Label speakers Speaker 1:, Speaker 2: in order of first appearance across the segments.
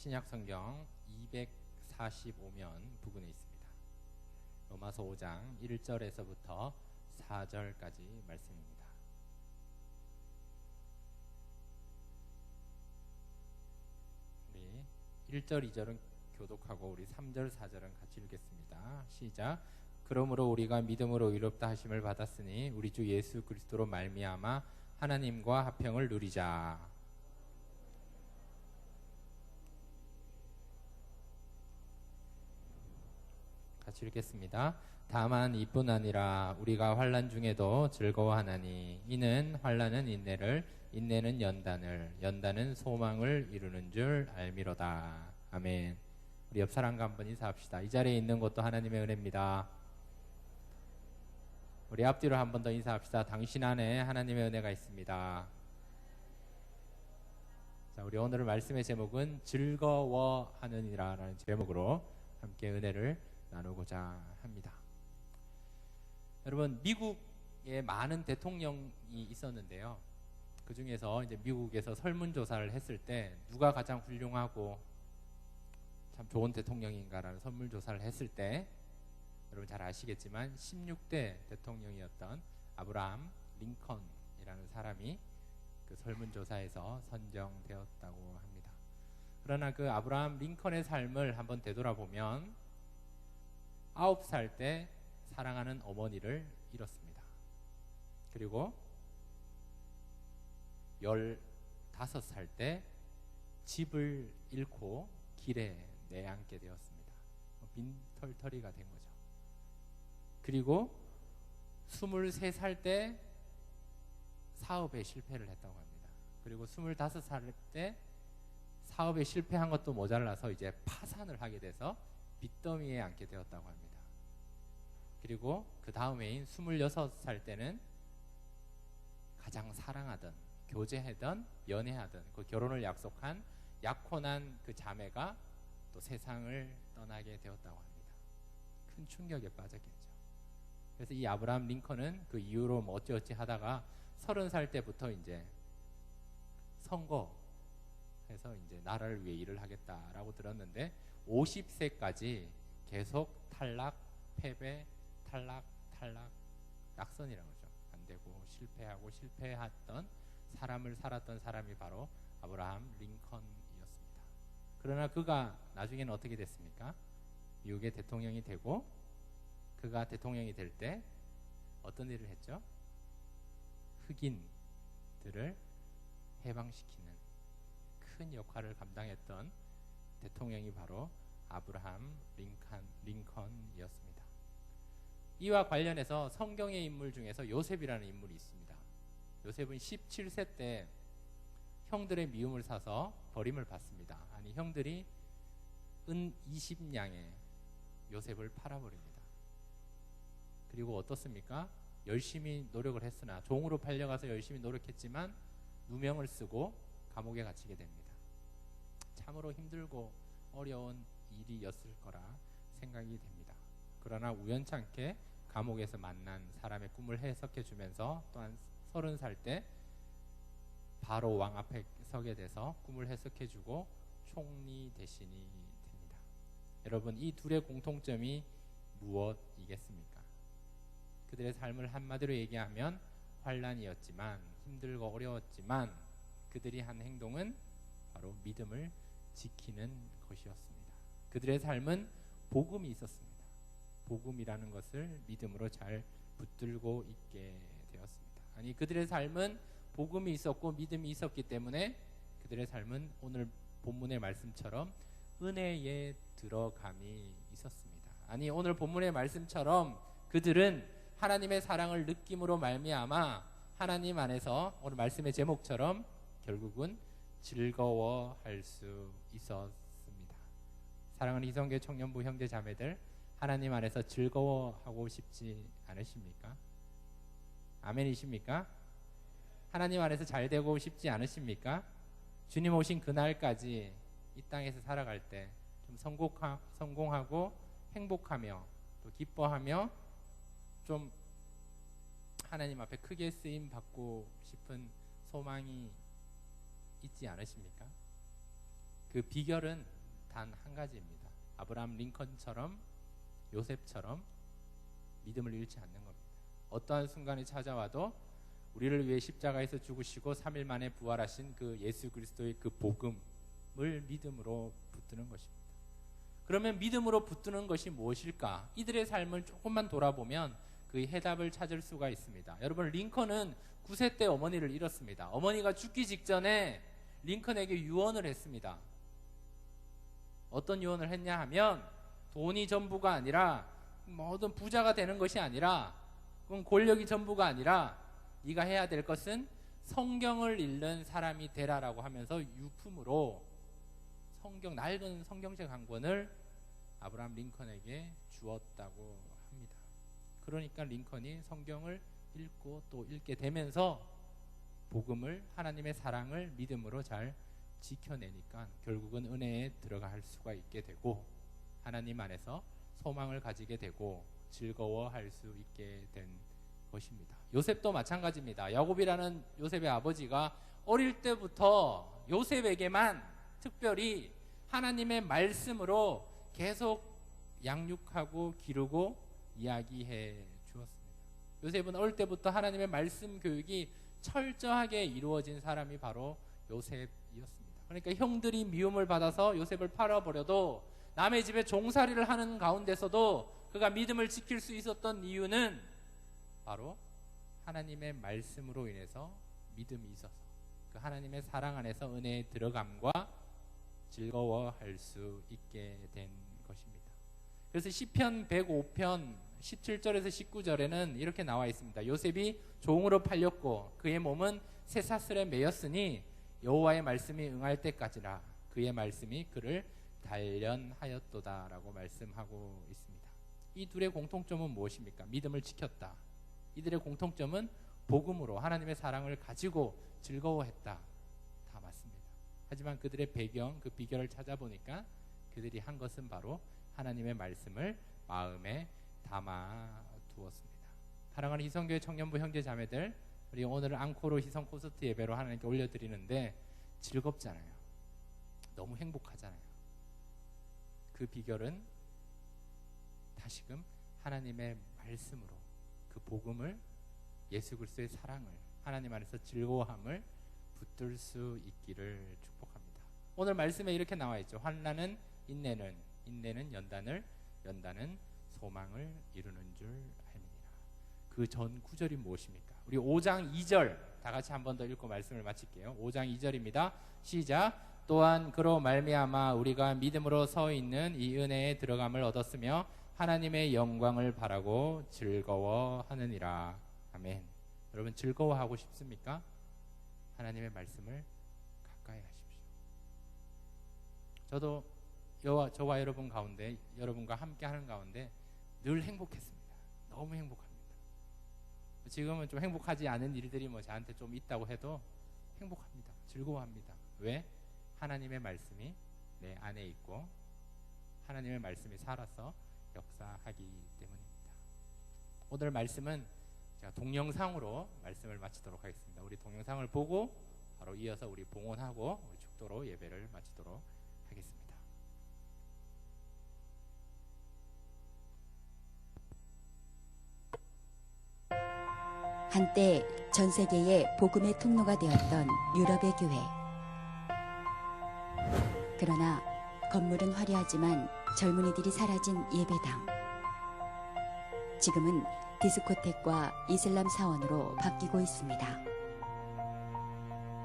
Speaker 1: 신약 성경 245면 부근에 있습니다. 로마서 5장 1절에서부터 4절까지 말씀입니다. 우리 1절, 2절은 교독하고 우리 3절, 4절은 같이 읽겠습니다. 시작. 그러므로 우리가 믿음으로 의롭다 하심을 받았으니 우리 주 예수 그리스도로 말미암아 하나님과 화평을 누리자. 같이 읽겠습니다. 다만 이뿐 아니라 우리가 환란 중에도 즐거워하나니 이는 환란은 인내를 인내는 연단을 연단은 소망을 이루는 줄 알미로다. 아멘. 우리 옆 사람과 한번 인사합시다. 이 자리에 있는 것도 하나님의 은혜입니다. 우리 앞뒤로 한번 더 인사합시다. 당신 안에 하나님의 은혜가 있습니다. 자, 우리 오늘 말씀의 제목은 즐거워하느니라라는 제목으로 함께 은혜를 나누고자 합니다. 여러분 미국에 많은 대통령이 있었는데요. 그 중에서 이제 미국에서 설문조사를 했을 때 누가 가장 훌륭하고 참 좋은 대통령인가라는 설문조사를 했을 때 여러분 잘 아시겠지만 16대 대통령이었던 아브라함 링컨이라는 사람이 그 설문조사에서 선정되었다고 합니다. 그러나 그 아브라함 링컨의 삶을 한번 되돌아보면 아홉 살 때 사랑하는 어머니를 잃었습니다. 그리고 열다섯 살 때 집을 잃고 길에 내앉게 되었습니다. 빈털터리가 된 거죠. 그리고 23살 때 사업에 실패를 했다고 합니다. 그리고 25살 때 사업에 실패한 것도 모자라서 이제 파산을 하게 돼서 빚더미에 앉게 되었다고 합니다. 그리고 그 다음해인 26살 때는 가장 사랑하던, 교제하던, 연애하던, 그 결혼을 약속한 약혼한 그 자매가 또 세상을 떠나게 되었다고 합니다. 큰 충격에 빠졌겠죠. 그래서 이 아브라함 링컨은 그 이후로 뭐 어찌어찌 하다가 서른 살 때부터 이제 선거해서 이제 나라를 위해 일을 하겠다라고 들었는데 50세까지 계속 탈락, 패배, 탈락, 탈락, 낙선이라고 하죠. 안 되고 실패하고 실패했던 사람을 살았던 사람이 바로 아브라함 링컨이었습니다. 그러나 그가 나중에는 어떻게 됐습니까? 미국의 대통령이 되고 그가 대통령이 될 때 어떤 일을 했죠? 흑인들을 해방시키는 큰 역할을 감당했던 대통령이 바로 아브라함 링컨, 링컨이었습니다. 이와 관련해서 성경의 인물 중에서 요셉이라는 인물이 있습니다. 요셉은 17세 때 형들의 미움을 사서 버림을 받습니다. 아니 형들이 은 20냥에 요셉을 팔아버립니다. 그리고 어떻습니까? 열심히 노력을 했으나 종으로 팔려가서 열심히 노력했지만 누명을 쓰고 감옥에 갇히게 됩니다. 참으로 힘들고 어려운 일이었을 거라 생각이 됩니다. 그러나 우연찮게 감옥에서 만난 사람의 꿈을 해석해 주면서 또한 서른 살 때 바로 왕 앞에 서게 돼서 꿈을 해석해 주고 총리 대신이 됩니다. 여러분 이 둘의 공통점이 무엇이겠습니까? 그들의 삶을 한마디로 얘기하면 환란이었지만 힘들고 어려웠지만 그들이 한 행동은 바로 믿음을 지키는 것이었습니다. 그들의 삶은 복음이 있었습니다. 복음이라는 것을 믿음으로 잘 붙들고 있게 되었습니다. 아니 그들의 삶은 복음이 있었고 믿음이 있었기 때문에 그들의 삶은 오늘 본문의 말씀처럼 은혜에 들어감이 있었습니다. 아니 오늘 본문의 말씀처럼 그들은 하나님의 사랑을 느낌으로 말미암아 하나님 안에서 오늘 말씀의 제목처럼 결국은 즐거워할 수 있었습니다. 사랑하는 이성계 청년부 형제 자매들 하나님 안에서 즐거워하고 싶지 않으십니까? 아멘이십니까? 하나님 안에서 잘 되고 싶지 않으십니까? 주님 오신 그날까지 이 땅에서 살아갈 때 좀 성공하고 행복하며 또 기뻐하며 좀 하나님 앞에 크게 쓰임 받고 싶은 소망이 있지 않으십니까? 그 비결은 단 한 가지입니다. 아브라함 링컨처럼 요셉처럼 믿음을 잃지 않는 겁니다. 어떠한 순간이 찾아와도 우리를 위해 십자가에서 죽으시고 3일 만에 부활하신 그 예수 그리스도의 그 복음을 믿음으로 붙드는 것입니다. 그러면 믿음으로 붙드는 것이 무엇일까? 이들의 삶을 조금만 돌아보면 그 해답을 찾을 수가 있습니다. 여러분 링컨은 9세 때 어머니를 잃었습니다. 어머니가 죽기 직전에 링컨에게 유언을 했습니다. 어떤 유언을 했냐 하면 돈이 전부가 아니라 모든 부자가 되는 것이 아니라 그건 권력이 전부가 아니라 네가 해야 될 것은 성경을 읽는 사람이 되라라고 하면서 유품으로 성경 낡은 성경책 한 권을 아브라함 링컨에게 주었다고 합니다. 그러니까 링컨이 성경을 읽고 또 읽게 되면서 복음을 하나님의 사랑을 믿음으로 잘 지켜내니까 결국은 은혜에 들어갈 수가 있게 되고 하나님 안에서 소망을 가지게 되고 즐거워할 수 있게 된 것입니다. 요셉도 마찬가지입니다. 야곱이라는 요셉의 아버지가 어릴 때부터 요셉에게만 특별히 하나님의 말씀으로 계속 양육하고 기르고 이야기해 주었습니다. 요셉은 어릴 때부터 하나님의 말씀 교육이 철저하게 이루어진 사람이 바로 요셉이었습니다. 그러니까 형들이 미움을 받아서 요셉을 팔아버려도 남의 집에 종살이를 하는 가운데서도 그가 믿음을 지킬 수 있었던 이유는 바로 하나님의 말씀으로 인해서 믿음이 있어서 그 하나님의 사랑 안에서 은혜에 들어감과 즐거워할 수 있게 된 것입니다. 그래서 시편 105편 17절에서 19절에는 이렇게 나와 있습니다. 요셉이 종으로 팔렸고 그의 몸은 쇠사슬에 매였으니 여호와의 말씀이 응할 때까지라 그의 말씀이 그를 단련하였도다라고 말씀하고 있습니다. 이 둘의 공통점은 무엇입니까? 믿음을 지켰다. 이들의 공통점은 복음으로 하나님의 사랑을 가지고 즐거워했다. 다 맞습니다. 하지만 그들의 배경, 그 비결을 찾아보니까 그들이 한 것은 바로 하나님의 말씀을 마음에 담아 두었습니다. 사랑하는 희성교회 청년부 형제 자매들, 우리 오늘 앙코르 희성 콘서트 예배로 하나님께 올려드리는데 즐겁잖아요. 너무 행복하잖아요. 그 비결은 다시금 하나님의 말씀으로 그 복음을 예수 그리스도의 사랑을 하나님 안에서 즐거워함을 붙들 수 있기를 축복합니다. 오늘 말씀에 이렇게 나와 있죠. 환난은 인내는 인내는 연단을 연단은 소망을 이루는 줄 알미니라. 그 전 구절이 무엇입니까? 우리 5장 2절 다 같이 한 번 더 읽고 말씀을 마칠게요. 5장 2절입니다. 시작. 또한 그로 말미암아 우리가 믿음으로 서 있는 이 은혜에 들어감을 얻었으며 하나님의 영광을 바라고 즐거워하느니라. 아멘. 여러분 즐거워하고 싶습니까? 하나님의 말씀을 가까이 하십시오. 저도 여와, 저와 여러분 가운데 여러분과 함께 하는 가운데 늘 행복했습니다. 너무 행복합니다. 지금은 좀 행복하지 않은 일들이 뭐 저한테 좀 있다고 해도 행복합니다. 즐거워합니다. 왜? 하나님의 말씀이 내 안에 있고 하나님의 말씀이 살아서 역사하기 때문입니다. 오늘 말씀은 제가 동영상으로 말씀을 마치도록 하겠습니다. 우리 동영상을 보고 바로 이어서 우리 봉헌하고 우리 축도로 예배를 마치도록 하겠습니다.
Speaker 2: 한때 전 세계의 복음의 통로가 되었던 유럽의 교회. 그러나 건물은 화려하지만 젊은이들이 사라진 예배당. 지금은 디스코텍과 이슬람 사원으로 바뀌고 있습니다.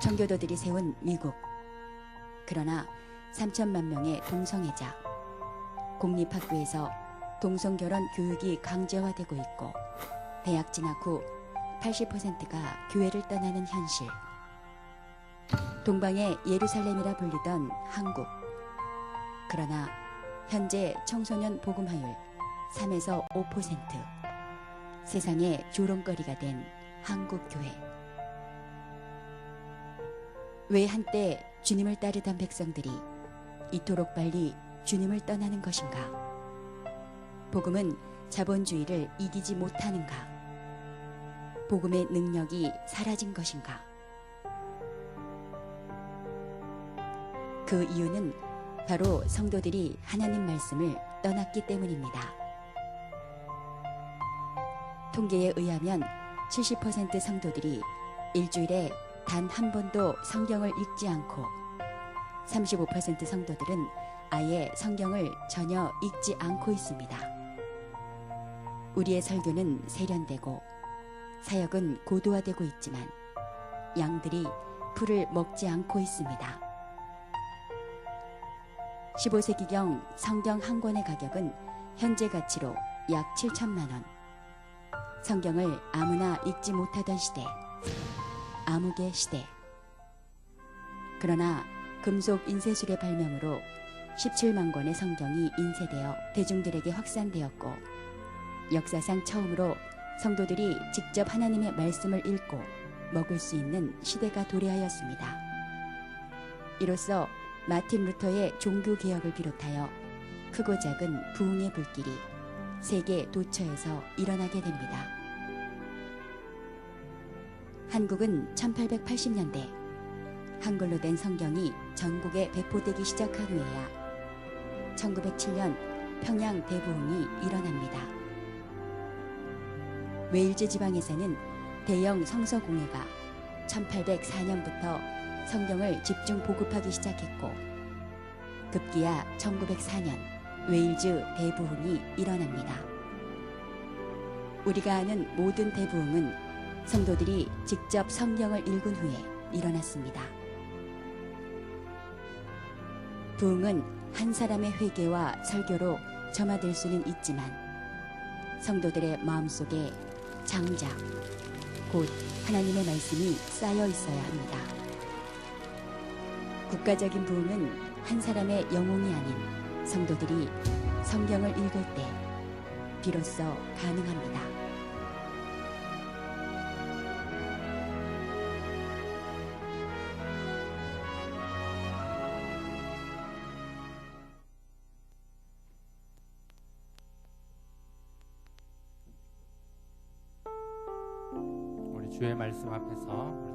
Speaker 2: 청교도들이 세운 미국. 그러나 3천만 명의 동성애자. 공립학교에서 동성결혼 교육이 강제화되고 있고 대학 진학 후 80%가 교회를 떠나는 현실. 동방의 예루살렘이라 불리던 한국. 그러나 현재 청소년 복음화율 3에서 5%. 세상의 조롱거리가 된 한국 교회. 왜 한때 주님을 따르던 백성들이 이토록 빨리 주님을 떠나는 것인가? 복음은 자본주의를 이기지 못하는가? 복음의 능력이 사라진 것인가? 그 이유는 바로 성도들이 하나님 말씀을 떠났기 때문입니다. 통계에 의하면 70% 성도들이 일주일에 단 한 번도 성경을 읽지 않고 35% 성도들은 아예 성경을 전혀 읽지 않고 있습니다. 우리의 설교는 세련되고 사역은 고도화되고 있지만 양들이 풀을 먹지 않고 있습니다. 15세기경 성경 한 권의 가격은 현재 가치로 약 7천만 원. 성경을 아무나 읽지 못하던 시대. 암흑의 시대. 그러나 금속 인쇄술의 발명으로 17만 권의 성경이 인쇄되어 대중들에게 확산되었고 역사상 처음으로 성도들이 직접 하나님의 말씀을 읽고 먹을 수 있는 시대가 도래하였습니다. 이로써 마틴 루터의 종교 개혁을 비롯하여 크고 작은 부흥의 불길이 세계 도처에서 일어나게 됩니다. 한국은 1880년대 한글로 된 성경이 전국에 배포되기 시작한 후에야 1907년 평양 대부흥이 일어납니다. 웨일즈 지방에서는 대형 성서 공회가 1804년부터 성경을 집중 보급하기 시작했고 급기야 1904년 웨일즈 대부흥이 일어납니다. 우리가 아는 모든 대부흥은 성도들이 직접 성경을 읽은 후에 일어났습니다. 부흥은 한 사람의 회개와 설교로 점화될 수는 있지만 성도들의 마음속에 장작, 곧 하나님의 말씀이 쌓여 있어야 합니다. 국가적인 부흥은 한 사람의 영혼이 아닌 성도들이 성경을 읽을 때 비로소 가능합니다.
Speaker 1: 주의 말씀 앞에서